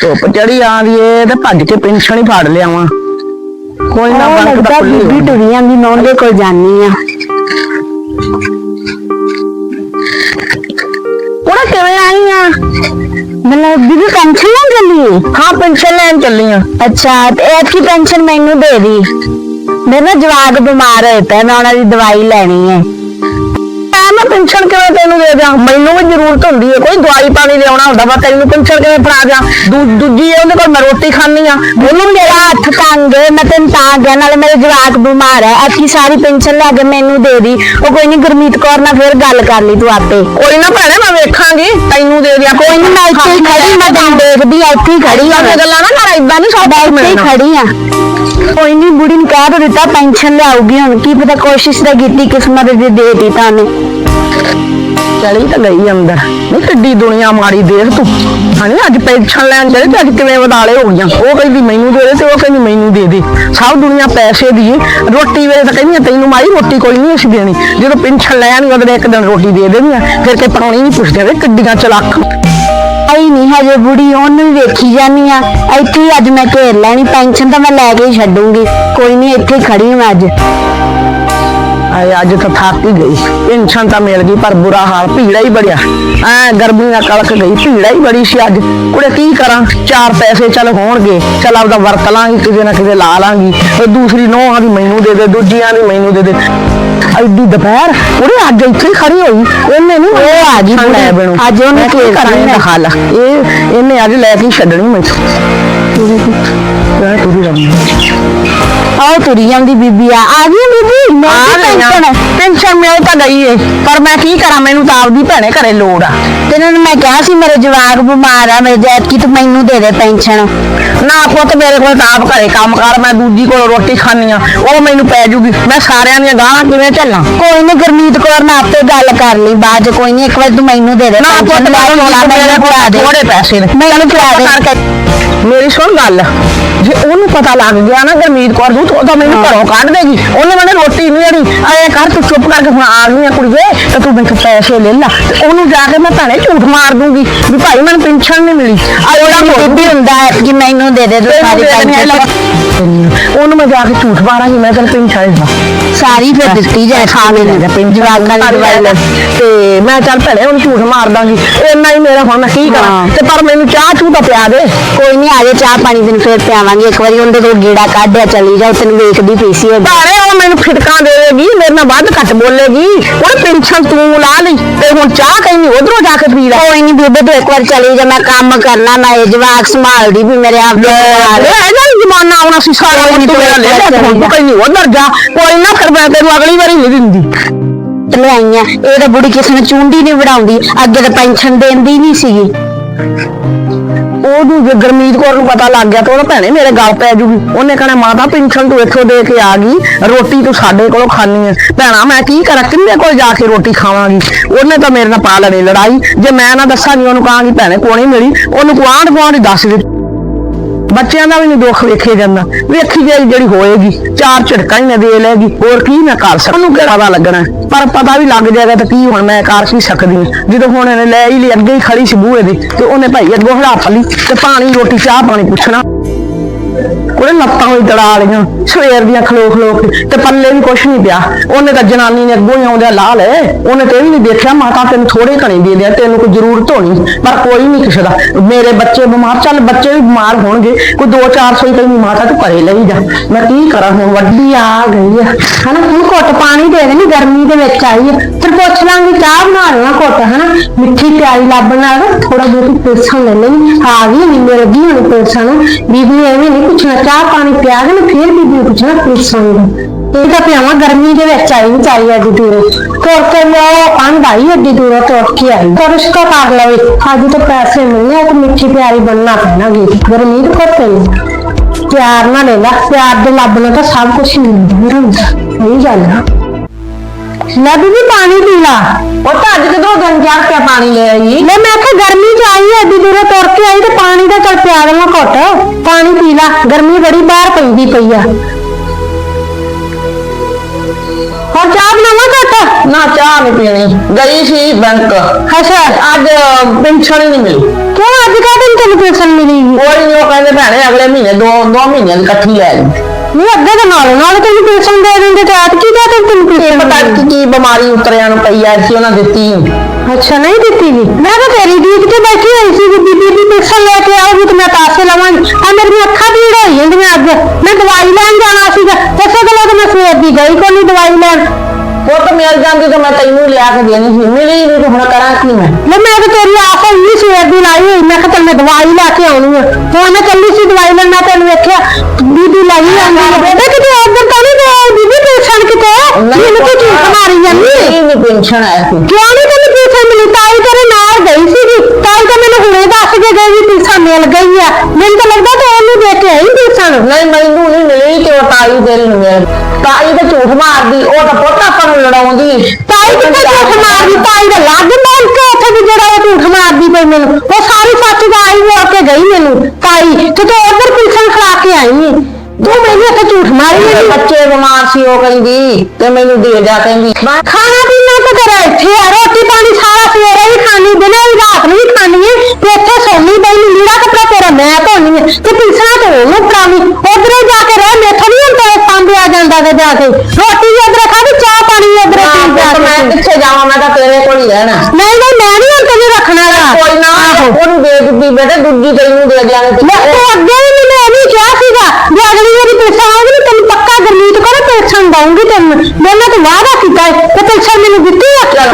ਧੁੱਪ ਚੜੀ ਆਂਦੀ ਏ ਤੇ ਭੱਜ ਕੇ ਪੈਨਸ਼ਨ ਹੀ ਫੜ ਲਿਆਵਾਂ। ਕੋਈ ਨਾ ਉਹ ਬਣ ਲੱਗਦਾ ਕੇ ਬੀਬੀ ਟੁਰੀਆਂ ਦੀ ਨੌਂ ਦੇ ਕੋਲ ਜਾਨੀ ਆ। ਉਹਦਾ ਕਿਵੇਂ ਆਈ ਆ? ਮਤਲਬ ਬੀਬੀ ਪੈਨਸ਼ਨ ਲੈਣ ਚੱਲੀ ਹਾਂ ਪੈਨਸ਼ਨ ਲੈਣ ਚੱਲੀ ਆ। ਅੱਛਾ ਤੇ ਐਤਕੀ ਪੈਨਸ਼ਨ ਮੈਨੂੰ ਦੇ ਦੀ? ਮੇਰੇ ਨਾ ਜਵਾਕ ਬਿਮਾਰ ਹੋਏ ਪਏ ਮੈਂ ਉਹਨਾਂ ਦੀ ਦਵਾਈ ਲੈਣੀ ਹੈ ਮੈਂ ਪੈਨਸ਼ਨ ਕਿਵੇਂ ਤੈਨੂੰ ਦੇ ਦਿਆਂ? ਮੈਨੂੰ ਵੀ ਜ਼ਰੂਰਤ ਹੁੰਦੀ ਹੈ। ਕੋਈ ਦਵਾਈ ਪਾਣੀ ਲਿਆਉਣਾ ਹੁੰਦਾ ਵਾ ਤੈਨੂੰ ਪੈਨਸ਼ਨ ਕਿਵੇਂ ਫੜਾ ਦੂ- ਦੂਜੀ ਹੈ ਉਹਦੇ ਕੋਲ ਮੈਂ ਰੋਟੀ ਖਾਣੀ ਆ ਉਹਨੂੰ ਮੇਰਾ ਹੱਥ ਤੰਗ ਹੈ, ਮੈਂ ਤੈਨੂੰ ਤਾਂ ਗਿਆ ਨਾਲੇ ਮੇਰੇ ਜਵਾਕ ਬਿਮਾਰ ਹੈ। ਐਤਕੀ ਸਾਰੀ ਪੈਨਸ਼ਨ ਲੈ ਕੇ ਮੈਨੂੰ ਦੇ ਦੀ। ਉਹ ਕੋਈ ਨਹੀਂ ਗੁਰਮੀਤ ਕੌਰ ਨਾਲ ਫਿਰ ਗੱਲ ਕਰ ਲਈ ਤੂੰ ਆਪੇ। ਕੋਈ ਨਾ ਭੈਣੇ ਮੈਂ ਵੇਖਾਂਗੀ। ਤੈਨੂੰ ਦੇ ਦਿਆਂ ਕੋਈ ਨਹੀਂ ਮੈਂ ਇੱਥੇ ਹੀ ਖੜੀ ਮੈਂ ਤੈਨੂੰ ਦੇਖਦੀ ਆ ਇੱਥੇ ਹੀ ਖੜੀ ਆ ਗੱਲਾਂ ਨਾ ਕਰ ਇਦਾਂ ਨਹੀਂ ਹੀ ਮਿਲਣਾ। ਖੜੀ ਆ ਕੋਈ ਨਹੀਂ ਬੁੜੀ ਨੂੰ ਕਹਿ ਤਾਂ ਦਿੱਤਾ ਪੈਨਸ਼ਨ ਲਿਆਉਗੀ ਹੁਣ। ਕੀ ਪਤਾ ਕੋਸ਼ਿਸ਼ ਤਾਂ ਕੀਤੀ ਕਿਸਮਤ ਦੀ ਦੇਤੀ ਤੁਹਾਨੂੰ ਚਲੀ ਤਾਂ ਗਈ ਅੰਦਰ। ਨਹੀਂ ਕਿੱਡੀ ਦੁਨੀਆ ਮਾੜੀ ਦੇਖ ਤੂੰ। ਹਣੀ ਅੱਜ ਪੈਨਸ਼ਨ ਲੈਣ ਚਲੇ ਤੇ ਅੱਜ ਕਿਵੇਂ ਵਦਾਲੇ ਹੋ ਗਈਆਂ? ਉਹ ਕਹਿੰਦੀ ਮੈਨੂੰ ਦੇ ਦੇ ਤੇ ਉਹ ਕਹਿੰਦੀ ਮੈਨੂੰ ਦੇ ਦੇ। ਸਭ ਦੁਨੀਆ ਪੈਸੇ ਦੀ ਏ। ਰੋਟੀ ਵੇਲੇ ਤਾਂ ਕਹਿੰਦੀ ਤੈਨੂੰ ਮਾਈ ਰੋਟੀ ਕੋਈ ਨਹੀਂ ਅਸੀਂ ਦੇਣੀ। ਜਦੋਂ ਪੈਨਸ਼ਨ ਲੈਣ ਉਹਦੇ ਇੱਕ ਦਿਨ ਰੋਟੀ ਦੇ ਦੇਣੀ ਆ। ਫਿਰ ਕੇ ਪਾਉਣੀ ਨਹੀਂ ਪੁੱਛਦੇ ਵੇ ਕਿੱਡੀਆਂ ਚਲਾਕ। ਆਈ ਨਹੀਂ ਹਜੇ ਬੁੜੀ, ਉਹਨੂੰ ਵੀ ਵੇਖੀ ਜਾਨੀ ਆ। ਇੱਥੇ ਹੀ ਅੱਜ ਮੈਂ ਘੇਰ ਲੈਣੀ, ਪੈਨਸ਼ਨ ਤਾਂ ਮੈਂ ਲੈ ਕੇ ਹੀ ਛੱਡੂੰਗੀ। ਕੋਈ ਨਹੀਂ ਇੱਥੇ ਹੀ ਖੜੀ ਹਾਂ ਅੱਜ। ਆਏ, ਅੱਜ ਤਾਂ ਥੱਕ ਹੀ ਗਈ। ਪੈਨਸ਼ਨ ਤਾਂ ਮਿਲ ਗਈ, ਪਰ ਬੁਰਾ ਹਾਲ, ਭੀੜਾ ਹੀ ਬੜਿਆ। ਐ, ਗਰਮੀ ਨਾਲ ਕਲਕ ਗਈ, ਭੀੜਾ ਹੀ ਬੜੀ ਸੀ ਅੱਜ। ਕੁੜੇ, ਕੀ ਕਰਾਂ? ਚਾਰ ਪੈਸੇ ਚੱਲ ਹੋਣਗੇ। ਚੱਲ ਆਪਦਾ ਵਰਤ ਲਾਂਗੀ ਕਿਤੇ ਨਾ ਕਿਤੇ ਲਾ ਲਾਂਗੀ। ਤੇ ਦੂਸਰੀ ਨੋਹਾਂ ਦੀ ਮੈਨੂੰ ਦੇ ਦੇ, ਦੂਜੀਆਂ ਦੀ ਮੈਨੂੰ ਦੇ ਦੇ। ਐਡੀ ਦੁਪਹਿਰ ਉਹਦੇ ਅੱਜ ਇੱਥੇ ਹੀ ਖੜੀ ਹੋਈ। ਇਹਨੇ ਨਹੀਂ ਉਹ ਆ ਗਈ ਬੁੜੀ। ਬਣੂ। ਅੱਜ ਉਹਨੇ ਮੈਂ ਕੀ ਘੇਰ ਕਰਾਂ ਦਿੱਤੀ ਇਹਦਾ ਹਾਲ ਇਹ ਇਹਨੇ ਅੱਜ ਲੈ ਕੇ ਛੱਡਣੀ ਮੈਥੋਂ ਮੈਂ ਤੁਰੀ ਰਹੀ ਆਓ ਤੁਰੀ ਜਾਂਦੀ ਬੀਬੀ ਆ। ਆ ਗਈ ਬੀਬੀ ਆ ਮੇਰੀ ਗਈਆਂ ਪੈਨਸ਼ਨ ਪੈਨਸ਼ਨ ਮਿਲ ਤਾਂ ਗਈ ਏ। ਪਰ ਮੈਂ ਕੀ ਕਰਾਂ? ਮੈਨੂੰ ਤਾਂ ਆਪਦੀ ਭੈਣੇ ਘਰੇ ਲੋੜ ਆ। ਤੇ ਇਹਨਾਂ ਨੂੰ ਮੈਂ ਕਿਹਾ ਸੀ ਮੇਰੇ ਜਵਾਕ ਬਿਮਾਰ ਆ ਮੇਰੇ ਜੈਤ ਕੀ ਤੂੰ ਮੈਨੂੰ ਦੇ ਦੇ ਪੈਨਸ਼ਨ ਨਾ ਪੁੱਤ ਮੇਰੇ ਕੋਲ ਤਾਂ ਆਪ ਘਰੇ ਕੰਮ ਕਰ ਮੈਂ ਦੂਜੀ ਕੋਲ ਰੋਟੀ ਖਾਣੀ ਆ। ਉਹ ਮੈਨੂੰ ਪੈ ਜੂਗੀ। ਮੈਂ ਸਾਰਿਆਂ ਦੀਆਂ ਗਾਲਾਂ ਕਿਵੇਂ ਝੱਲਾਂ ਕੋਈ ਨਹੀਂ ਗੁਰਮੀਤ ਕੌਰ ਨਾਲ ਆਪੇ ਗੱਲ ਕਰ ਲਈ ਬਾਅਦ ਚ ਕੋਈ ਨਹੀਂ ਇੱਕ ਵਾਰ ਤੂੰ ਮੈਨੂੰ ਦੇ ਦੇ ਨਾ ਪੁੱਤ ਪੈਨਸ਼ਨ ਲੈ ਮੈਨੂੰ ਕੇ ਮੇਰੇ ਮੈਨੂੰ ਕੋਲ ਦੇ। ਥੋੜੇ ਪੈਸੇ ਨੇ। ਮੈਨੂੰ ਫੜਾ ਦੇ। ਮੇਰੀ ਸੁਣ ਗੱਲ। ਜੇ ਉਹਨੂੰ ਪਤਾ ਲੱਗ ਗਿਆ ਨਾ ਗੁਰਮੀਤ ਕੌਰ ਨੂੰ ਤਾਂ ਉਹ ਤਾਂ ਮੈਨੂੰ ਘਰੋਂ ਕੱਢ ਦੇਗੀ। ਉਹਨੇ ਮੈਨੂੰ ਰੋਟੀ ਦੇਣੀ ਐ ਕਰ ਤੂੰ ਚੁੱਪ ਕਰਕੇ ਹੁਣ ਆ ਗਈ ਆ ਕੁੜੀਏ ਤੇ ਤੂੰ ਮੈਨੂੰ ਪੈਸੇ ਲੈ ਲੈ। ਤੇ ਉਹਨੂੰ ਜਾ ਕੇ ਮੈਂ ਭੈਣੇ ਝੂਠ ਮਾਰ ਦੂੰਗੀ ਵੀ ਭਾਈ ਮੈਨੂੰ ਪੈਨਸ਼ਨ ਨਹੀਂ ਮਿਲੀ। ਆ ਉਹਦਾ ਬੀਬੀ ਹੁੰਦਾ ਹੈ ਕਿ ਮੈਨੂੰ ਦੇ ਦੇ ਤੂੰ ਸਾਰੀ ਪੈਨਸ਼ਨ ਉਹਨੂੰ ਮੈਂ ਜਾ ਕੇ ਝੂਠ ਮਾਰਾਂਗੀ ਮੈਂ ਤੈਨੂੰ ਪੈਨਸ਼ਨ ਦੇਵਾਂ ਸਾਰੀ ਫਿਰ ਦਿੱਤੀ ਜਾਏ ਖਾ ਮੈਨੂੰ ਜਵਾਕਾਂ ਦੀ ਦਵਾਈ ਤੇ ਮੈਂ ਚੱਲ ਭੈਣੇ ਉਹਨੂੰ ਝੂਠ ਮਾਰ ਦਾਂਗੀ। ਇੰਨਾ ਹੀ ਮੇਰਾ ਹੁਣ ਮੈਂ ਕੀ ਕਰਾਂ। ਤੇ ਪਰ ਮੈਨੂੰ ਚਾਹ ਚੂਹ ਤਾਂ ਪਿਆ ਦੇ। ਕੋਈ ਨਹੀਂ ਆਜੇ ਚਾਹ ਪਾਣੀ ਤੈਨੂੰ ਫੇਰ ਪਿਆਵਾਂਗੇ। ਇੱਕ ਵਾਰੀ ਉਹਦੇ ਕੋਲ ਗੇੜਾ ਕੱਢਿਆ ਚਲੀ ਜਾਓ ਤੈਨੂੰ ਵੇਖਦੀ ਪਈ ਸੀ ਉਹ ਭਾਵੇਂ ਉਹ ਮੈਨੂੰ ਫਿਟਕਾਂ ਦੇਵੇਗੀ ਮੇਰੇ ਨਾਲ ਵੱਧ ਘੱਟ ਬੋਲੇਗੀ। ਉਹ ਪੈਨਸ਼ਨ ਤੂੰ ਲਾ ਲਈ ਤੇ ਹੁਣ ਚਾਹ ਕਹਿੰਦੀ ਉਧਰੋਂ ਜਾ ਕੇ ਪੀ ਲੈ। ਕੋਈ ਨਹੀਂ ਬੀਬੇ ਤੂੰ ਇੱਕ ਵਾਰ ਚਲੀ ਜਾ ਮੈਂ ਕੰਮ ਕਰਨਾ ਮੈਂ ਇਹ ਜਵਾਕ ਸੰਭਾਲਦੀ ਵੀ ਮੇਰੇ ਆਪ ਦੇ। ਇਹ ਇਹਦਾ ਵੀ ਜ਼ਮਾਨਾ ਆਉਣਾ ਸੀ ਸਾਰਾ ਨੀ, ਤੂੰ ਤੂੰ ਲੈ ਲੈ ਹੁਣ ਕਹਿੰਦੀ ਉਧਰ ਜਾ ਕੋਈ ਨਾ ਫਿਰ ਮੈਂ ਤੈਨੂੰ ਅਗਲੀ ਵਾਰੀ ਨਹੀਂ ਦਿੰਦੀ। ਲਿਆਈਆਂ ਇਹ ਤਾਂ ਬੁੜੀ ਕਿਸੇ ਨੂੰ ਚੁੰਡੀ ਨਹੀਂ ਵੜਾਉਂਦੀ ਅੱਗੇ ਤਾਂ ਪੈਨਸ਼ਨ ਦੇਂਦੀ ਨਹੀਂ ਸੀਗੀ। ਉਹਨੂੰ ਜੇ ਗਰਮੀਤ ਕੌਰ ਨੂੰ ਪਤਾ ਲੱਗ ਗਿਆ ਤਾਂ ਉਹ ਭੈਣੇ ਮੇਰੇ ਗਲ ਪੈ ਜੂਗੀ। ਉਹਨੇ ਕਹਣਾ, ਮਾਤਾ ਪਿੰਛਣ ਤੂੰ ਇੱਥੋਂ ਦੇ ਕੇ ਆ ਗਈ। ਰੋਟੀ ਤੂੰ ਸਾਡੇ ਕੋਲੋਂ ਖਾਣੀ ਐ ਭੈਣਾ, ਮੈਂ ਕੀ ਕਰਾਂ? ਕਿੰਨੇ ਕੋਲ ਜਾ ਕੇ ਰੋਟੀ ਖਾਵਾਂਗੀ? ਉਹਨੇ ਤਾਂ ਮੇਰੇ ਨਾਲ ਪਾ ਲੈਣੀ ਲੜਾਈ। ਜੇ ਮੈਂ ਨਾ ਦੱਸਾਂਗੀ, ਉਹਨੂੰ ਕਹਾਂਗੀ, ਭੈਣੇ, ਕੋਣੀ ਮਿਲੀ? ਉਹਨੂੰ ਕੁਆਂਢ ਗੁਆਂਢ ਦੱਸ ਦਿੱਤੀ। ਬੱਚਿਆਂ ਦਾ ਵੀ ਨਹੀਂ ਦੁੱਖ ਵੇਖਿਆ ਜਾਂਦਾ। ਵੇਖੀ ਜਾਈ ਜਿਹੜੀ ਹੋਏਗੀ, ਚਾਰ ਝਟਕਾਂ ਹੀ ਨਾ ਦੇ ਲੈਗੀ, ਹੋਰ ਕੀ ਮੈਂ ਕਰ ਸਕਾਂ ਉਹਨੂੰ ਕਿਹੜਾ ਲੱਗਣਾ? ਪਰ ਪਤਾ ਵੀ ਲੱਗ ਜਾਏਗਾ ਤਾਂ ਕੀ ਹੁਣ ਮੈਂ ਕਰ ਕੀ ਸਕਦੀ ਹਾਂ? ਜਦੋਂ ਹੁਣ ਇਹਨੇ ਲੈ ਹੀ ਲਈ, ਅੱਗੇ ਹੀ ਖੜੀ ਸੀ ਬੂਹੇ ਦੇ, ਤੇ ਉਹਨੇ ਭਾਈ ਅੱਗੋਂ ਹੜਾ ਲਈ, ਤੇ ਪਾਣੀ, ਰੋਟੀ, ਚਾਹ, ਪਾਣੀ ਪੁੱਛਣਾ। ਉਹਨੇ ਲੱਤਾਂ ਹੋਈ ਤੜਾ ਲਈਆਂ ਸਵੇਰ ਦੀਆਂ ਖਲੋ ਖਲੋ ਕੇ, ਤੇ ਪੱਲੇ ਵੀ ਕੁਛ ਨਹੀਂ ਪਿਆ। ਉਹਨੇ ਤਾਂ ਜਨਾਨੀ ਨੇ ਅੱਗੋਂ ਹੀ ਆਉਂਦਿਆਂ ਲਾ ਲਏ। ਉਹਨੇ ਤੇ ਇਹ ਵੀ ਨਹੀਂ ਦੇਖਿਆ, ਮਾਤਾ ਤੈਨੂੰ ਥੋੜੇ ਘਣੇ ਦੇ ਦਿਆ, ਤੈਨੂੰ ਕੋਈ ਜ਼ਰੂਰਤ ਹੋਣੀ। ਪਰ ਕੋਈ ਨਹੀਂ ਕਿਸੇ ਦਾ। ਮੇਰੇ ਬੱਚੇ ਬਿਮਾਰ, ਚੱਲ ਬੱਚੇ ਵੀ ਬਿਮਾਰ ਹੋਣਗੇ। ਕੋਈ 2-400 ਹੀ ਕਹਿੰਦੀ ਮਾਤਾ ਤੂੰ ਘਰੇ ਲਈ ਜਾ। ਮੈਂ ਕੀ ਕਰਾਂ ਹੁਣ? ਵੱਡੀ ਆ ਗਈ ਆ। ਹਨਾ? ਹੁਣ ਘੁੱਟ ਪਾਣੀ ਦੇ ਦੇਣੀ ਗਰਮੀ ਦੇ ਵਿੱਚ ਆਈ ਹੈ ਫਿਰ ਪੁੱਛ ਲਾਂਗੀ, ਚਾਹ ਬਣਾ ਲੈਣਾ ਘੁੱਟ, ਹਨਾ? ਮਿੱਠੀ ਪਿਆਰੀ ਲੱਭਣ ਨਾਲ ਥੋੜਾ ਬਹੁਤ ਪੇਸਣ ਲੈ ਲੈਣੀ ਆ ਗਈ ਨਹੀਂ ਮੇਰੇ ਲੱਗੀ ਹੁਣ ਪੇਸਣ। ਬੀਬੀ ਨੇ ਐਵੇਂ ਨਹੀਂ ਪੁੱਛਣਾ, ਚਾਹ ਪਾਣੀ ਪਿਆ ਕੇ ਨਾ ਫਿਰ ਬੀਬੀ ਨੂੰ ਪੁੱਛਣਾ ਪੇਸਣ ਦਾ ਇਹ ਤਾਂ ਪਿਆਵਾਂ ਗਰਮੀ ਦੇ ਵਿੱਚ ਆਈ ਨਹੀਂ ਚਾਹੀ ਐਡੀ ਦੂਰੋਂ। ਤੁਰ ਕੇ ਲਿਆਓ ਅੰਧ ਆਈ ਐਡੀ ਦੂਰੋਂ ਤੁਰ ਕੇ ਆਈ। ਤਰਸ਼ਕਾ ਕਰ ਲਵੇ। ਅੱਜ ਤਾਂ ਪੈਸੇ ਮਿਲਣੇ ਆ ਤੇ ਮਿੱਠੀ ਪਿਆਰੀ ਬਣਨਾ ਪੈਣਾ ਗੀ ਗਰਮੀ ਦੇ ਕੋਤੇ ਨਹੀਂ ਪਿਆਰ ਨਾਲ ਲੈ ਲਾ ਪਿਆਰ ਦੇ ਲੱਭ ਨਾਲ ਤਾਂ ਸਭ ਕੁਝ ਮਿਲਦਾ ਹੁੰਦਾ। ਸਹੀ ਗੱਲ ਆ ਲੈ ਬੀਬੀ ਪਾਣੀ ਪੀ ਲਾ ਉਹ ਤਾਂ ਅੱਜ ਕਿਧਰੋਂ ਗੰਜਾ ਕੇ ਪਾਣੀ ਲੈ ਆਈ ਲੈ ਮੈਂ ਕਿਹਾ ਗਰਮੀ ਚ ਆਈ ਐ ਐਡੀ ਦੂਰੋਂ ਤੁਰ ਕੇ ਆਈ ਤੇ ਪਾਣੀ ਦਾ ਚਲ ਪਿਆ ਦੇਣਾ ਘੁੱਟ ਪਾਣੀ ਪੀ ਲਾ ਗਰਮੀ ਬੜੀ ਬਾਹਰ ਪੈਂਦੀ ਪਈ ਆ ਹੋਰ ਚਾਹ ਬਣਾਵਾਂ ਘੱਟ ਨਾ ਚਾਹ ਨਹੀਂ ਪੀਣੀ ਗਈ ਸੀ ਬੈਂਕ ਅੱਛਾ ਅੱਜ ਪੈਨਸ਼ਨ ਹੀ ਨਹੀਂ ਮਿਲੀ ਕਿਉਂ ਅੱਜ ਕਾਹਦੇ ਨੂੰ ਤੈਨੂੰ ਪੈਸਨ ਮਿਲੇਗੀ ਭੈਣੇ ਅਗਲੇ ਮਹੀਨੇ ਦੋ ਦੋ ਮਹੀਨਿਆਂ ਦੀ ਇਕੱਠੀ ਲੈ ਲਈ ਨਹੀਂ ਅੱਗੇ ਤਾਂ ਨਾਲੋਂ ਨਾਲ ਤੈਨੂੰ ਪੈਨਸ਼ਨ ਦੇ ਦਿੰਦੇ ਤੇ ਐਤਕੀ ਦਾ ਤੈਨੂੰ ਪੈਨਸ਼ਨ ਪਤਾ ਨੀ ਕੀ ਬਿਮਾਰੀ ਉਤਰਿਆਂ ਨੂੰ ਪਈ ਐ ਸੀ ਉਹਨਾਂ ਦਿੱਤੀ। ਅੱਛਾ ਨਹੀਂ ਦਿੱਤੀ ਨੀ ਮੈਂ ਤਾਂ ਤੇਰੀ ਦੀਕ ਤੇ ਬੈਠੀ ਹੋਈ ਸੀ ਬੀਬੀ ਦੀ ਪੈਨਸ਼ਨ ਲੈ ਕੇ ਆਉਗੀ ਤੇ ਮੈਂ ਪੈਸੇ ਲਵਾਂਗੀ ਆ ਮੇਰੀਆਂ ਅੱਖਾਂ ਭੀੜ ਹੋਈ ਜਾਂਦੀਆਂ ਅੱਜ। ਮੈਂ ਦਵਾਈ ਲੈਣ ਜਾਣਾ ਸੀਗਾ। ਇਸੇ ਗੱਲੋਂ ਤਾਂ ਮੈਂ ਸਵੇਰ ਦੀ ਗਈ ਕੋਈ ਨਹੀਂ ਦਵਾਈ ਲੈਣ। ਉਹ ਤਾਂ ਮਿਲ ਜਾਂਦੀ ਤਾਂ ਮੈਂ ਤੈਨੂੰ ਲਿਆ ਕੇ ਦੇਣੀ ਸੀ। ਮਿਲੀ ਨਹੀਂ ਤੇ ਹੁਣ ਕਰਾਂ ਕੀ ਮੈਂ? ਲੈ ਮੈਂ ਤਾਂ ਤੇਰੀ ਆਸ ਹੋਈ ਸਵੇਰ ਦੀ ਲਾਈ ਹੋਈ ਮੈਂ ਕਿਹਾ ਚੱਲ ਮੈਂ ਦਵਾਈ ਲੈ ਕੇ ਆਉਣੀ ਆ। ਹੁਣ ਮੈਂ ਚੱਲੀ ਸੀ ਦਵਾਈ ਲੈਣ ਮੈਂ ਤੈਨੂੰ ਵੇਖਿਆ ਬੀਬੀ ਲਈ ਆਂਦੀ ਆ ਬੇਬੇ ਕਿਤੇ ਉਧਰ ਤਾਂ ਨਹੀਂ ਗਏ ਬੀਬੀ ਪੈਨਸ਼ਨ ਕਿਤੇ? ਮੈਨੂੰ ਤੂੰ ਝੂਠ ਮਾਰੀ ਜਾਂਦੀ? ਨਹੀਂ ਨਹੀਂ ਪੈਨਸ਼ਨ ਆਇਆ ਸੀ। ਕਿਉਂ ਨਹੀਂ ਤੈਨੂੰ ਪੈਨਸ਼ਨ ਮਿਲੀ? ਤਾਈ ਤੇਰੇ ਨਾਲ ਗਈ ਸੀਗੀ। ਤਾਈ ਤਾਂ ਮੈਨੂੰ ਹੁਣੇ ਦੱਸ ਕੇ ਗਈ ਵੀ ਪੈਨਸ਼ਨ ਮਿਲ ਗਈ ਆ। ਮੈਨੂੰ ਤਾਂ ਲੱਗਦਾ ਤੂੰ ਉਹਨੂੰ ਦੇ ਕੇ ਆਈ ਪੈਨਸ਼ਨ ਨਹੀਂ ਮੈਨੂੰ ਨਹੀਂ ਮਿਲੀ ਤੇ ਉਹ ਤਾਈ ਤੇਰੀ ਨੂੰ ਮਿਲ ਤਾਈ ਤਾਂ ਝੂਠ ਮਾਰਦੀ ਉਹ ਤਾਂ ਪੁੱਤ ਆਪਾਂ ਨੂੰ ਲੜਾਉਂਦੀ? ਤਾਈ ਕਿੱਥੇ ਝੂਠ ਮਾਰਦੀ ਤਾਈ ਦਾ ਲੱਗ ਮਾਰ ਕੇ ਉੱਥੇ ਵੀ ਜਿਹੜਾ ਉਹ ਝੂਠ ਮਾਰਦੀ ਪਈ ਮੈਨੂੰ। ਉਹ ਸਾਰੀ ਸੱਚ ਦਾ ਆਈ ਮੋੜ ਕੇ ਗਈ ਮੈਨੂੰ। ਤਾਈ ਤੇ ਤੂੰ ਉਧਰ ਪੈਨਸ਼ਨ ਖਾ ਕੇ ਆਈ ਏ। ਤੂੰ ਮੈਨੂੰ ਇੱਥੇ ਝੂਠ ਮਾਰੀ ਮੇਰੇ ਬੱਚੇ ਬਿਮਾਰ ਸੀ ਉਹ ਕਹਿੰਦੀ ਤੇ ਮੈਨੂੰ ਦੇ ਜਾ ਕਹਿੰਦੀ। ਮੈਂ ਖਾਣਾ ਪੀਣਾ ਤਾਂ ਤੇਰਾ ਇੱਥੇ ਆ ਰੋਟੀ ਪਾਣੀ ਸਾਰਾ ਸਵੇਰੇ ਵੀ ਖਾਣੀ ਦਿਨੇ ਵੀ ਰਾਤ ਨੂੰ ਵੀ ਖਾਣੀ ਹੈ ਤੇ ਇੱਥੇ ਸੋਣੀ ਬਈ ਲੀੜਾ ਕੱਪੜਾ ਤੇਰਾ ਮੈਂ ਧੋਣੀ ਹੈ ਤੇ ਪਿਸਣਾ ਤੇ ਉਹਨੂੰ ਫੜਾਵੀਂ ਜਾ ਕੇ ਰਹਿ ਮੇਥੋਂ ਨਹੀਂ ਹੁੰਦਾ ਸਾਂਭਿਆ ਜਾਂਦਾ ਤੇ ਜਾ ਕੇ। ਰੋਟੀ ਵੀ ਉਧਰੇ ਖਾਦੀ ਚਾਹ ਪਾਣੀ ਵੀ ਉਧਰੇ ਪੀ ਜਾ ਪੁੱਤ ਮੈਂ ਕੇ। ਕਿੱਥੇ ਜਾਵਾਂ? ਮੈਂ ਤਾਂ ਤੇਰੇ ਕੋਲ ਹੀ ਰਹਿਣਾ। ਨਹੀਂ ਨਹੀਂ ਮੈਂ ਨਹੀਂ ਹੁਣ ਤੈਨੂੰ ਰੱਖਣਾ ਗਾ ਕੋਈ ਨਾ ਉਹਨੂੰ ਦੇ ਦਿੱਤੀ ਬੇਟੇ ਦੂਜੀ ਤੈਨੂੰ ਦੇ ਦਿਆਂਗੇ ਤੇ ਮੈਂ ਤੂੰ ਅੱਗੇ ਵੀ ਮੈਨੂੰ ਇਹ ਵੀ ਕਿਹਾ ਸੀਗਾ ਵੀ ਅਗਲੀ ਵਾਰੀ ਪੈਸਾ ਆਉਗੀ ਤੈਨੂੰ ਪੱਕਾ ਗਰਮੀਤ ਕੋਲ ਪੈਨਸ਼ਨ ਦਊਂਗੀ ਤੈਨੂੰ। ਮੈਂ ਤਾਂ ਵਾਅਦਾ ਕੀਤਾ ਹੈ ਤੇ ਪੈਨਸ਼ਨ ਮੈਨੂੰ ਦਿੱਤੀ ਆ। ਹੀ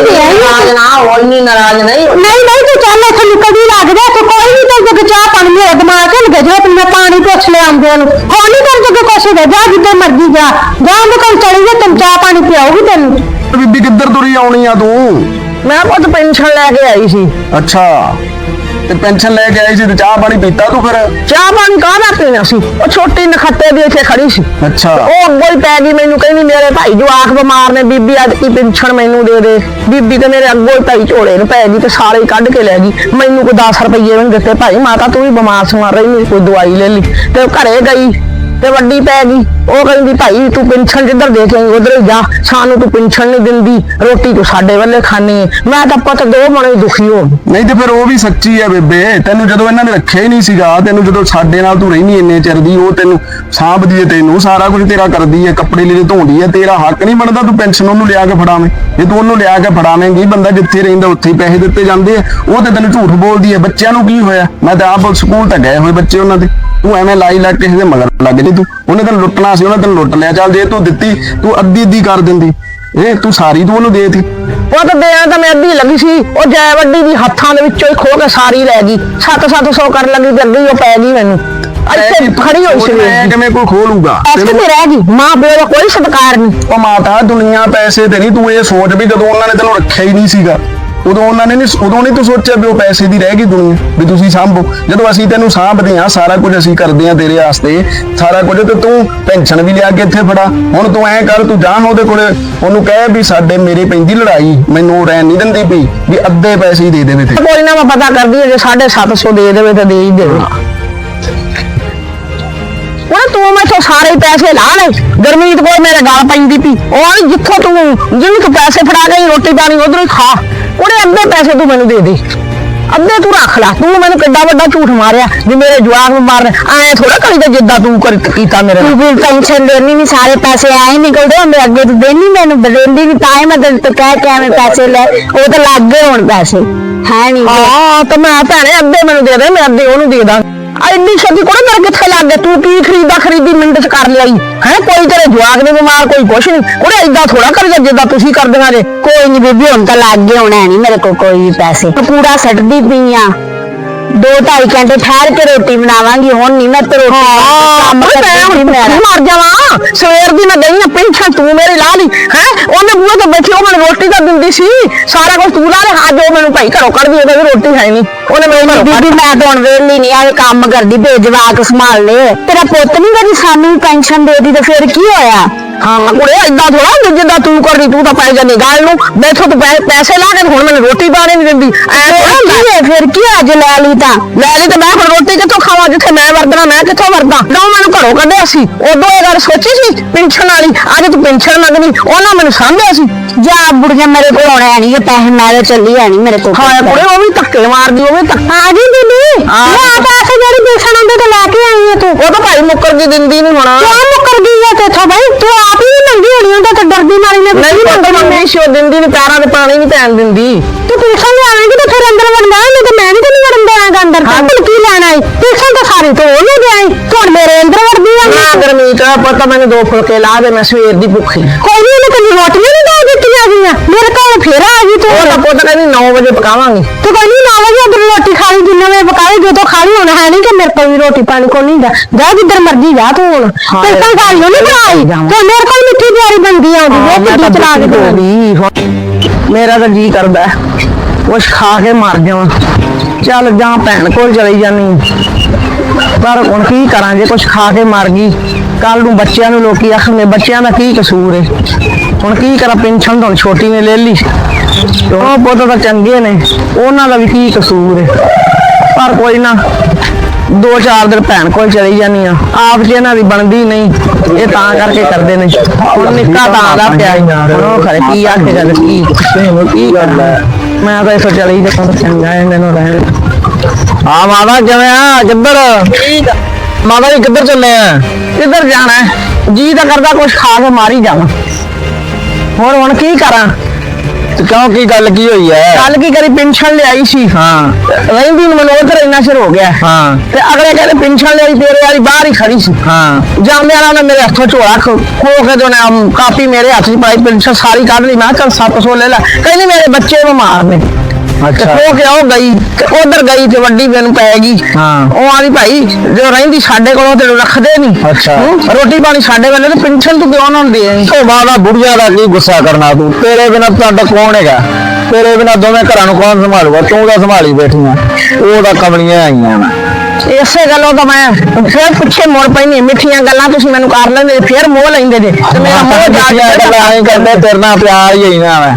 ਦੇ ਨਾਰਾਜ਼। ਨਾ ਹੋਈ ਨਹੀਂ ਨਾਰਾਜ਼ ਨਹੀਂ। ਨਹੀਂ ਨਹੀਂ ਤੂੰ ਚੱਲ ਇੱਥੇ ਨਿਕਲ ਹੀ ਲੱਗ ਜਾ ਤੂੰ ਕੋਈ ਨਹੀਂ ਤੈਨੂੰ ਜਗ ਚਾਹ ਪਾਣੀ ਮੇਰਾ ਦਿਮਾਗ ਹਿੱਲ ਗਿਆ ਜਿਹੜਾ ਤੈਨੂੰ ਮੈਂ ਪਾਣੀ ਪੁੱਛ ਲਿਆ ਆਉਂਦਿਆਂ ਨੂੰ। ਹੁਣ ਨਹੀਂ ਤੈਨੂੰ ਜਗ ਕੁਛ ਹੋ ਜਾ ਜਿੱਦੇ ਮਰਜ਼ੀ ਜਾ। ਜਾ ਉਹਦੇ ਕੋਲ ਚਲੀ ਜਾ ਤੈਨੂੰ ਚਾਹ ਪਾਣੀ ਪਿਆਉਗੀ ਤੈਨੂੰ। ਬੀਬੀ ਕਿੱਧਰ ਤੁਰੀ ਆਉਣੀ ਆ ਤੂੰ? ਮੈਂ ਪੁੱਤ ਪੈਨਸ਼ਨ ਲੈ ਕੇ ਆਈ ਸੀ। ਅੱਛਾ। ਤੇ ਪੈਨਸ਼ਨ ਲੈ ਕੇ ਆਈ ਸੀ ਤੇ ਚਾਹ ਪਾਣੀ ਪੀਤਾ ਤੂੰ ਫਿਰ? ਚਾਹ ਪਾਣੀ ਕਾਹਦਾ ਪੀਣਾ ਸੀ? ਉਹ ਛੋਟੀ ਨਖੱਤੇ ਦੀ ਇੱਥੇ ਖੜੀ ਸੀ। ਅੱਛਾ। ਉਹ ਅੱਗੋਂ ਹੀ ਪੈ ਗਈ ਮੈਨੂੰ ਕਹਿੰਦੀ ਮੇਰੇ ਭਾਈ ਜਵਾਕ ਬਿਮਾਰ ਨੇ ਬੀਬੀ ਅੱਜ ਕੀ ਪੈਨਸ਼ਨ ਮੈਨੂੰ ਦੇ ਦੇ। ਬੀਬੀ ਤੇ ਮੇਰੇ ਅੱਗੋਂ ਹੀ ਭਾਈ ਝੋਲੇ ਨੂੰ ਪੈ ਗਈ ਤੇ ਸਾਰੇ ਹੀ ਕੱਢ ਕੇ ਲੈ ਗਈ। ਮੈਨੂੰ ਕੋਈ 10 ਰੁਪਏ ਨਹੀਂ ਦਿੱਤੇ। ਭਾਈ ਮਾਤਾ ਤੂੰ ਵੀ ਬਿਮਾਰ ਸਮਾਰ ਰਹੀ ਮੇਰੀ ਕੋਈ ਦਵਾਈ ਲੈ ਲਈ। ਤੇ ਉਹ ਘਰੇ ਗਈ ਤੇ ਵੱਡੀ ਪੈ ਗਈ। ਉਹ ਕਹਿੰਦੀ ਭਾਈ ਤੂੰ ਪੈਨਸ਼ਨ ਜਿੱਧਰ ਦੇ ਕੇ ਆਈ, ਉਧਰ ਹੀ ਜਾ। ਸਾਨੂੰ ਤੂੰ ਪੈਨਸ਼ਨ ਨਹੀਂ ਦਿੰਦੀ, ਰੋਟੀ ਤੂੰ ਸਾਡੇ ਵੱਲੇ ਖਾਣੀ ਮੈਂ ਤਾਂ ਪੁੱਤ ਦੋ ਮਣੇ ਦੁਖੀ ਹੋ ਗਈ। ਨਹੀਂ ਤੇ ਫਿਰ ਉਹ ਵੀ ਸੱਚੀ ਆ ਬੇਬੇ, ਤੈਨੂੰ ਜਦੋਂ ਇਹਨਾਂ ਨੇ ਰੱਖਿਆ ਹੀ ਨਹੀਂ ਸੀਗਾ, ਤੈਨੂੰ ਜਦੋਂ ਸਾਡੇ ਨਾਲ ਤੂੰ ਰਹਿਨੀ ਇੰਨੇ ਚਿਰ ਦੀ, ਉਹ ਤੈਨੂੰ ਸਾਂਭਦੀ ਹੈ ਤੈਨੂੰ, ਸਾਰਾ ਕੁਝ ਤੇਰਾ ਕਰਦੀ ਹੈ ਕੱਪੜੇ ਲੀੜੇ ਧੋਂਦੀ ਹੈ ਤੇਰਾ ਹੱਕ ਨਹੀਂ ਬਣਦਾ ਤੂੰ ਪੈਨਸ਼ਨ ਉਹਨੂੰ ਲਿਆ ਕੇ ਫੜਾਵੇਂ। ਜੇ ਤੂੰ ਉਹਨੂੰ ਲਿਆ ਕੇ ਫੜਾਵੇਂਗੀ, ਬੰਦਾ ਜਿੱਥੇ ਰਹਿੰਦਾ ਉੱਥੇ ਹੀ ਪੈਸੇ ਦਿੱਤੇ ਜਾਂਦੇ ਆ। ਉਹ ਤੇ ਤੈਨੂੰ ਝੂਠ ਬੋਲਦੀ ਹੈ ਬੱਚਿਆਂ ਨੂੰ ਕੀ ਹੋਇਆ? ਮੈਂ ਤਾਂ ਆਪ ਸਕੂਲ ਤਾਂ ਗਏ ਹੋਏ ਬੱਚੇ ਉਹਨਾਂ ਦੇ। ਤੂੰ ਐਵੇਂ ਲਾਈ ਲੱਗ ਕਿਸੇ ਦੇ ਮਗਰ ਲੱਗ ਜੀ ਤੂੰ। ਉਹਨੇ ਤੈਨੂੰ ਲੁੱਟਣਾ ਸੀ ਉਹਨੇ ਤੈਨੂੰ ਲੁੱਟ ਲਿਆ। ਚੱਲ ਜੇ ਤੂੰ ਦਿੱਤੀ ਤੂੰ ਅੱਧੀ ਅੱਧੀ ਕਰ ਦਿੰਦੀ। ਇਹ ਤੂੰ ਸਾਰੀ ਤੂੰ ਉਹਨੂੰ ਦੇਤੀ। ਉਹ ਤਾਂ ਦੇਣ ਤਾਂ ਮੈਂ ਅੱਧੀ ਲੱਗੀ ਸੀ। ਉਹ ਜੈ ਵੱਡੀ ਦੀ ਹੱਥਾਂ ਦੇ ਵਿੱਚੋਂ ਹੀ ਖੋ ਕੇ ਸਾਰੀ ਲੈ ਗਈ। 7-700 ਕਰਨ ਲੱਗੀ ਤੇ ਉਹ ਪੈ ਗਈ ਮੈਨੂੰ। ਇੱਥੇ ਖੜੀ ਹੋਈ ਸੀ ਮੈਂ ਕਿਵੇਂ ਕੋਈ ਖੋਲੂਗਾ ਐਸੇ ਤੇ ਰਹਿ ਗਈ? ਮਾਂ ਪਿਓ ਦਾ ਕੋਈ ਸਤਿਕਾਰ ਨਹੀਂ। ਉਹ ਮਾਤਾ ਦੁਨੀਆ ਪੈਸੇ ਤੇ ਨਹੀਂ ਤੂੰ ਇਹ ਸੋਚ ਵੀ ਜਦੋਂ ਉਹਨਾਂ ਨੇ ਤੈਨੂੰ ਰੱਖਿਆ ਹੀ ਨਹੀਂ ਸੀਗਾ। ਉਦੋਂ ਉਹਨਾਂ ਨੇ ਨਹੀਂ ਉਦੋਂ ਨਹੀਂ ਤੂੰ ਸੋਚਿਆ ਵੀ ਉਹ ਪੈਸੇ ਦੀ ਰਹਿ ਗਈ ਦੁਨੀਆ, ਵੀ ਤੁਸੀਂ ਸਾਂਭੋ। ਜਦੋਂ ਅਸੀਂ ਤੈਨੂੰ ਸਾਂਭਦੇ ਆ ਸਾਰਾ ਕੁਝ ਅਸੀਂ ਕਰਦੇ ਆ ਤੇਰੇ ਵਾਸਤੇ, ਸਾਰਾ ਕੁਝ ਤੇ ਤੂੰ ਪੈਨਸ਼ਨ ਵੀ ਲਿਆ ਕੇ ਇੱਥੇ ਫੜਾ। ਹੁਣ ਤੂੰ ਐਂ ਕਰ, ਤੂੰ ਜਾਣ ਉਹਦੇ ਕੋਲੇ, ਉਹਨੂੰ ਕਹਿ ਵੀ ਸਾਡੇ ਮੇਰੇ ਪੈਂਦੀ ਲੜਾਈ, ਮੈਨੂੰ ਰਹਿਣ ਨਹੀਂ ਦਿੰਦੀ ਵੀ ਵੀ ਅੱਧੇ ਪੈਸੇ ਹੀ ਦੇ ਦੇਵੇ ਤੇ। ਕੋਈ ਨਾ ਮੈਂ ਪਤਾ ਕਰਦੀ ਹਾਂ ਜੇ 750 ਦੇ ਦੇਵੇ ਤਾਂ ਦੇ ਹੀ ਦੇਵੇ ਉਹ ਤੂੰ ਮੈਥੋਂ ਸਾਰੇ ਪੈਸੇ ਲਾ ਲੈ। ਗਰਮੀਤ ਕੋਲ ਮੇਰੇ ਗਲ ਪੈਂਦੀ ਪਈ। ਉਹ ਜਿੱਥੋਂ ਤੂੰ ਜਿਹਨੂੰ ਤੂੰ ਪੈਸੇ ਫੜਾ ਗਈ ਰੋਟੀ ਪਾਣੀ ਉਧਰੋਂ ਹੀ ਖਾ। ਉਹਨੇ ਅੱਧੇ ਪੈਸੇ ਤੂੰ ਮੈਨੂੰ ਦੇ ਦੇ। ਅੱਧੇ ਤੂੰ ਰੱਖ ਲੈ। ਤੂੰ ਮੈਨੂੰ ਕਿੱਡਾ ਵੱਡਾ ਝੂਠ ਮਾਰਿਆ ਵੀ ਮੇਰੇ ਜਵਾਕ ਨੂੰ ਮਾਰਨ। ਐ ਥੋੜਾ ਕਰੀਦਾ ਜਿੱਦਾਂ ਤੂੰ ਕਰ ਕੀਤਾ ਮੇਰੇ ਨਾਲ। ਵੀ ਪੈਨਸ਼ਨ ਦੇਣੀ ਨਹੀਂ ਸਾਰੇ ਪੈਸੇ ਆਏ ਨਿਕਲਦੇ ਹੁੰਦੇ ਅੱਗੇ ਤੋਂ ਦੇਣੀ ਮੈਨੂੰ ਬਦਲਦੀ ਨਹੀਂ ਤਾਂ ਹੀ ਮੈਂ ਤੈਨੂੰ ਕਹਿ ਕੇ ਐਵੇਂ ਪੈਸੇ ਲੈ। ਉਹ ਤਾਂ ਲੱਗ ਗਏ ਹੁਣ ਪੈਸੇ। ਹੈ ਨਹੀਂ ਹਾਂ ਤਾਂ ਮੈਂ ਭੈਣੇ ਅੱਧੇ ਮੈਨੂੰ ਦੇ ਦੇ ਮੈਂ ਅੱਧੇ ਉਹਨੂੰ ਦੇ ਦਾਂ। ਐਡੀ ਛੇਤੀ ਕੋਣ ਮੇਰੇ ਕਿੱਥੇ ਲੱਗ ਗਿਆ ਤੂੰ ਕੀ ਖਰੀਦਾ ਖਰੀਦੀ ਮਿੰਟ ਚ ਕਰ ਲਈ? ਹੈ? ਕੋਈ ਤੇਰੇ ਜਵਾਕ ਨੇ ਬਿਮਾਰ ਕੋਈ ਕੁਛ ਨਹੀਂ। ਉਹਨੇ ਏਦਾਂ ਥੋੜਾ ਕਰਦਾ ਜਿੱਦਾਂ ਤੁਸੀਂ ਕਰਦੀਆਂ ਜੇ। ਕੋਈ ਨਹੀਂ ਬੀਬੀ, ਹੁਣ ਤਾਂ ਲੱਗ ਗਏ ਹੁਣ ਹੈ ਨਹੀਂ ਮੇਰੇ ਕੋਲ ਕੋਈ ਵੀ ਪੈਸੇ। ਪੂਰਾ ਸੱਟਦੀ ਪਈ ਆ। ਦੋ ਢਾਈ ਘੰਟੇ ਠਹਿਰ ਕੇ ਰੋਟੀ ਬਣਾਵਾਂਗੀ ਹੁਣ ਨਹੀਂ ਮੈਂ ਤੇ ਰੋਟੀ ਕੰਮ ਮੈਂ ਕਰਦੀ ਹੁਣ ਸੀ ਮੇਰਾ ਜਾਵਾਂ। ਸਵੇਰ ਦੀ ਮੈਂ ਗਈ ਨਾ ਪੈਨਸ਼ਨ ਤੂੰ ਮੇਰੇ ਲਾ ਲਈ ਹੈ? ਉਹਨੇ ਬੂਹੇ ਤੇ ਬੈਠੀ ਉਹ ਮੈਨੂੰ ਰੋਟੀ ਤਾਂ ਦਿੰਦੀ ਸੀ। ਸਾਰਾ ਕੁਝ ਤੂੰ ਲਾ ਲੈ ਹਾਂ ਜੋ ਮੈਨੂੰ ਭਾਈ ਘਰੋਂ ਕੱਢਦੀ ਉਹਦਾ ਵੀ ਰੋਟੀ ਹੈ ਨਹੀਂ ਉਹਨੇ ਮੈਨੂੰ ਘਰੋਂ ਕੱਢ ਬੀਬੀ ਮੈਂ ਤਾਂ ਹੁਣ ਵੇਲੀ ਨਹੀਂ ਆਏ ਕੰਮ ਕਰਦੀ ਭੇਜ ਜਵਾਕ ਸੰਭਾਲ ਲੈ ਤੇਰਾ ਪੁੱਤ ਨਹੀਂ ਕਦੀ ਸਾਨੂੰ ਪੈਨਸ਼ਨ ਦੇਦੀ ਤੇ ਫਿਰ ਕੀ ਹੋਇਆ? ਹਾਂ ਕੁੜੇ ਏਦਾਂ ਥੋੜਾ ਜਿੱਦਾਂ ਤੂੰ ਕਰਦੀ ਤੂੰ ਤਾਂ ਪੈ ਜਾਂਦੀ ਗੱਲ ਨੂੰ। ਮੈਥੋਂ ਤੂੰ ਪੈ- ਪੈਸੇ ਲਾ ਕੇ ਹੁਣ ਮੈਨੂੰ ਰੋਟੀ ਪਾਣੀ ਨਹੀਂ ਦਿੰਦੀ। ਐ ਥੋੜਾ ਹੁੰਦਾ। ਕੀ ਹੈ ਫਿਰ ਕੀ ਅੱਜ ਲੈ ਲਈ ਤਾਂ? ਲੈ ਲਈ ਤੇ ਮੈਂ ਹੁਣ ਰੋਟੀ ਕਿੱਥੋਂ ਖਾਵਾਂ ਜਿੱਥੇ ਮੈਂ ਵਰਤਣਾ ਮੈਂ ਕਿੱਥੋਂ ਵਰਤਾਂ? ਨਾ ਮੈਨੂੰ ਘਰੋਂ ਕੱਢਿਆ ਸੀ। ਉਦੋਂ ਇਹ ਗੱਲ ਸੋਚੀ ਸੀ ਪੈਨਸ਼ਨ ਵਾਲੀ। ਅੱਜ ਤੂੰ ਪੈਨਸ਼ਨ ਮੰਗਦੀ ਉਹਨਾਂ ਮੈਨੂੰ ਸਾਂਭਿਆ ਸੀ। ਜਾ ਬੁੜੀਆਂ ਮੇਰੇ ਕੋਲ ਆਉਣਾ ਨਹੀਂ ਪੈਸੇ ਮੈਂ ਤਾਂ ਚੱਲੀ ਆਣੀ ਮੇਰੇ ਕੋਲ ਹਾਂ ਕੁੜੇ ਉਹ ਵੀ ਧੱਕੇ ਮਾਰਦੀ ਉਹ ਵੀ ਧੱਕੇ ਆ ਗਈ ਬੀਬੀ ਆ ਪੈਸੇ ਜਿਹੜੀ ਬੇਸਣ ਦੇ ਲੈ ਕੇ ਆਈ ਹੈ ਤੂੰ। ਉਹ ਤਾਂ ਭਾਈ ਮੁੱਕਰ ਦੀ ਦਿੰਦੀ ਨਹੀਂ ਹੋਣਾ। ਕਿਉਂ ਮੁੱਕਰ ਗਈ ਹੈ ਤੇਥੋਂ ਬਾਈ? ਤੂੰ ਆਪ ਹੀ ਨੀ ਮੰਗੀ ਹੋਣੀ ਉਹਦਾ ਤਾਂ ਡਰਦੀ ਮਾਰੀ ਨੇ ਨਹੀਂ ਪਤਾ ਮੰਮੀ ਸ਼ੋ ਦਿੰਦੀ ਨਹੀਂ ਪੈਰਾਂ ਤੇ ਪਾਣੀ ਨਹੀਂ ਪੈਣ ਦਿੰਦੀ। ਤੂੰ ਪਿਲਸਨ ਲਿਆਵੇਂਗੀ ਤੇ ਫਿਰ ਅੰਦਰ ਵੜਨਾ ਨਹੀਂ ਤੇ ਮੈਂ ਵੀ ਤੈਨੂੰ ਵੜਨ ਦੇਵਾਂਗਾ ਅੰਦਰ। ਤਾਂ ਤੂੰ ਕੀ ਲੈਣਾ ਹੈ ਪਿਲਸਨ ਤਾਂ ਸਾਰੀ ਤੋਂ ਉਹਨੂੰ ਦੇ ਆਈ। ਤੂੰ ਹੁਣ ਮੇਰੇ ਨਾ ਗਰਮੀਤ ਪਤਾ ਮੈਨੂੰ ਦੋ ਫੁਲਕੇ ਲਾ ਦੇ ਮੈਂ ਸਵੇਰ ਦੀ ਭੁੱਖੀ। ਕੋਈ ਨਹੀਂ ਉਹਨੇ ਤੈਨੂੰ ਰੋਟੀਆਂ ਨਹੀਂ ਦੇ ਦਿੱਤੀਆਂ ਗਈਆਂ ਮੇਰੇ ਕੋਲ ਫੇਰ ਆ ਗਈ ਤੂੰ। ਉਹ ਤਾਂ ਪੁੱਤ ਕਹਿੰਦੀ 9 ਵਜੇ ਪਕਾਵਾਂਗੀ। ਤੂੰ ਕੋਈ ਨਹੀਂ ਨਾ ਵਜੇ ਅੰਦਰ ਰੋਟੀ ਖਾ ਲਈ ਜਿੰਨੇ ਵੇ ਪਕਾਈ ਜਦੋਂ ਖਾ ਲਈ ਹੁਣ ਹੈ ਨਹੀਂ ਕਿ ਮੇਰੇ ਕੋਲ ਵੀ ਰੋਟੀ ਪਾਣੀ ਕੋਈ ਨਹੀਂ ਦਾ ਜਾ ਜਿੱਧਰ ਮਰਜ਼ੀ ਜਾ ਤੂੰ ਹੁਣ। ਹਾਂ ਤੇ ਤਾਂ ਗੱਲ ਨਹੀਂ ਬਣਾਈ। ਤੇ ਮੇਰੇ ਕੋਲ ਮਿੱਠੀ ਪਿਆਰੀ ਬਣਦੀ ਆਉਂਦੀ ਹਾਂ, ਗੱਡੀ ਚਲਾ ਕੇ ਹੁਣ ਮੇਰਾ ਤਾਂ ਜੀ ਕਰਦਾ। ਕੁਛ ਖਾ ਕੇ ਮਰ ਜਾਵਾਂ। ਚੱਲ ਜਾਂ ਭੈਣ ਕੋਲ ਚਲੀ ਜਾਨੀ ਪਰ ਹੁਣ ਕੀ ਕਰਾਂ ਜੇ ਕੁਛ ਖਾ ਕੇ ਮਰ ਗਈ। ਕੱਲ ਨੂੰ ਬੱਚਿਆਂ ਨੂੰ ਲੋਕੀ ਆਖਣਗੇ, ਬੱਚਿਆਂ ਦਾ ਕੀ ਕਸੂਰ ਹੈ ਹੁਣ ਕੀ ਕਰਾਂ? ਪੈਨਸ਼ਨ ਤਾਂ ਛੋਟੀ ਨੇ ਲੈ ਲਈ। ਉਹ ਪੁੱਤ ਤਾਂ ਚੰਗੇ ਨੇ। ਉਹਨਾਂ ਦਾ ਵੀ ਕੀ ਕਸੂਰ ਹੈ ਪਰ ਕੋਈ ਨਾ, ਦੋ ਚਾਰ ਦਿਨ ਭੈਣ ਕੋਲ ਚਲੀ ਜਾਨੀ ਆ ਆਪ ਚ ਇਹਨਾਂ ਦੀ ਬਣਦੀ ਨਹੀਂ, ਇਹ ਤਾਂ ਕਰਕੇ ਕਰਦੇ ਨੇ। ਹੁਣ ਨਿੱਕਾ ਤਾਂ ਆਦਾ ਪਿਆ ਉਹ ਖਰੇ ਕੀ ਆਖੇਗਾ ਤੇ ਕੀ ਕੀ ਕਰਦਾ ਮੈਂ ਤਾਂ ਇਥੋਂ ਚਲੀ ਜਾਵਾਂ ਤਾਂ ਚੰਗਾ ਹੈ, ਮੈਨੂੰ ਰਹਿਣ ਹਾਂ ਮਾਤਾ ਕਿਵੇਂ ਆ? ਕਿੱਧਰ? ਠੀਕ ਮਾਤਾ ਜੀ ਕਿੱਧਰ ਚੱਲੇ ਆ? ਕਿੱਧਰ ਜਾਣਾ ਹੈ? ਜੀ ਤਾਂ ਕਰਦਾ ਕੁਛ ਖਾ ਕੇ ਮਾਰੀ ਜਾਵਾਂ। ਹੋਰ ਹੁਣ ਕੀ ਕਰਾਂ? ਤੇ ਕਿਉਂ ਕੀ ਗੱਲ ਕੀ ਹੋਈ ਐ ਕੱਲ ਕੀ ਕਰੀ? ਪੈਨਸ਼ਨ ਲਿਆਈ ਸੀ। ਹਾਂ। ਰਹਿੰਦੀ ਨੂੰ ਮੈਨੂੰ ਉਧਰ ਇੰਨਾ ਚਿਰ ਹੋ ਗਿਆ। ਹਾਂ। ਤੇ ਅਗਲੇ ਕਹਿੰਦੇ ਪੈਨਸ਼ਨ ਲਈ ਤੇਰੇ ਵਾਲੀ ਬਾਹਰ ਹੀ ਖੜੀ ਸੀ। ਹਾਂ। ਜਾਂਦੇ ਆ ਉਹਨੇ ਮੇਰੇ ਹੱਥੋਂ ਝੋਲਾ ਖੋ ਖੋ ਕੇ ਤੇ ਉਹਨੇ ਆਮ ਕਾਪੀ ਮੇਰੇ ਹੱਥ 'ਚ ਪਾਈ ਪੈਨਸ਼ਨ ਸਾਰੀ ਕੱਢ ਲਈ। ਮੈਂ ਕਿਹਾ ਚੱਲ 700 ਲੈ ਲੈ। ਕਹਿੰਦੀ ਮੇਰੇ ਬੱਚੇ ਬਿਮਾਰ ਨੇ ਅੱਛਾ। ਖੋ ਕੇ ਉਹ ਗਈ ਤੇ ਉਧਰ ਗਈ ਤੇ ਵੱਡੀ ਮੈਨੂੰ ਪੈ ਗਈ। ਹਾਂ। ਉਹ ਆਦੀ ਭਾਈ ਜੋ ਰਹਿੰਦੀ ਸਾਡੇ ਕੋਲੋਂ ਤੇ ਰੱਖਦੇ ਨਹੀਂ ਅੱਛਾ। ਹੂੰ? ਰੋਟੀ ਪਾਣੀ ਸਾਡੇ ਵੱਲੋਂ ਤੇ ਪੈਨਸ਼ਨ ਤੂੰ ਕਿਉਂ ਨੂੰ ਦੇ ਆਈ? ਉਹ ਮਾਤਾ ਬੁੜੀਆਂ ਦਾ ਕੀ ਗੁੱਸਾ ਕਰਨਾ ਤੂੰ? ਤੇਰੇ ਬਿਨਾ ਤੁਹਾਡਾ ਕੌਣ ਹੈਗਾ? ਤੇਰੇ ਬਿਨਾ ਦੋਵੇਂ ਘਰਾਂ ਨੂੰ ਕੌਣ ਸੰਭਾਲੂਗਾ? ਤੂੰ ਤਾਂ ਸੰਭਾਲੀ ਬੈਠੀ ਆ। ਉਹ ਤਾਂ ਕਮਲੀਆਂ ਆਈਆਂ ਵਾ ਇਸੇ ਗੱਲੋਂ ਤਾਂ ਮੈਂ ਫਿਰ ਪਿੱਛੇ ਮੁੜ ਪੈਣੀ ਮਿੱਠੀਆਂ ਗੱਲਾਂ ਤੁਸੀਂ ਮੈਨੂੰ ਕਰ ਲੈਂਦੇ ਜੇ, ਫਿਰ ਮੋਹ ਲੈਂਦੇ ਜੇ ਤੇ ਮੇਰਾ ਮੋਹ ਜਾ ਜਾ ਕੇ ਆਏ ਕਰਦੇ ਤੇਰੇ ਨਾਲ ਪਿਆਰ ਹੀ ਨਾ ਮੈਂ।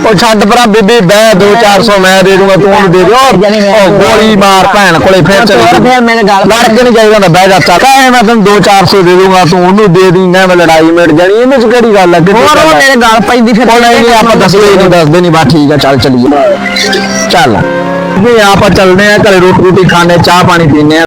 ਉਹ ਛੱਡ ਪਰਾਂ ਬੀਬੀ ਬਹਿ 2-400 ਮੈਂ ਦੇ ਦੂੰਗਾ ਤੂੰ ਉਹਨੂੰ ਦੇ ਦਿਓ। ਉਹ ਗੋਲੀ ਮਾਰ ਭੈਣ ਕੋਲੇ ਫੇਰ ਚਲੀ ਹੋਰ ਫਿਰ ਮੇਰੇ ਗੱਲ ਲੜ ਕੇ ਨਹੀਂ ਚਾਹੀਦਾ ਹੁੰਦਾ ਬਹਿ ਜਾ ਚਾਚਾ ਐ ਮੈਂ ਤੈਨੂੰ 2-400 ਦੇ ਦੂੰਗਾ ਤੂੰ ਉਹਨੂੰ ਦੇ ਦਿੰਗਾ ਮੈਂ ਲੜਾਈ ਮਿਟ ਜਾਣੀ ਇਹਦੇ ਚ ਕਿਹੜੀ ਗੱਲ ਹੈ ਕਿੱਡੀ ਹੋਰ ਉਹ ਗੱਲ ਹੈ? ਮੇਰੇ ਗੱਲ ਪੈਂਦੀ ਫਿਰ ਉਹ ਨਹੀਂ ਨਹੀਂ ਆਪਾਂ ਦੱਸਦੇ ਨਹੀਂ ਦੱਸਦੇ ਨਹੀਂ ਬਾ ਠੀਕ ਆ ਚੱਲ ਚਲੀਏ। ਚੱਲ। ਵੀ ਆਪਾਂ ਚੱਲਦੇ ਆ ਘਰੇ ਰੋਟੀ ਰੋਟੀ ਖਾਣੇ ਚਾਹ ਪਾਣੀ ਪੀਣੇ ਆ।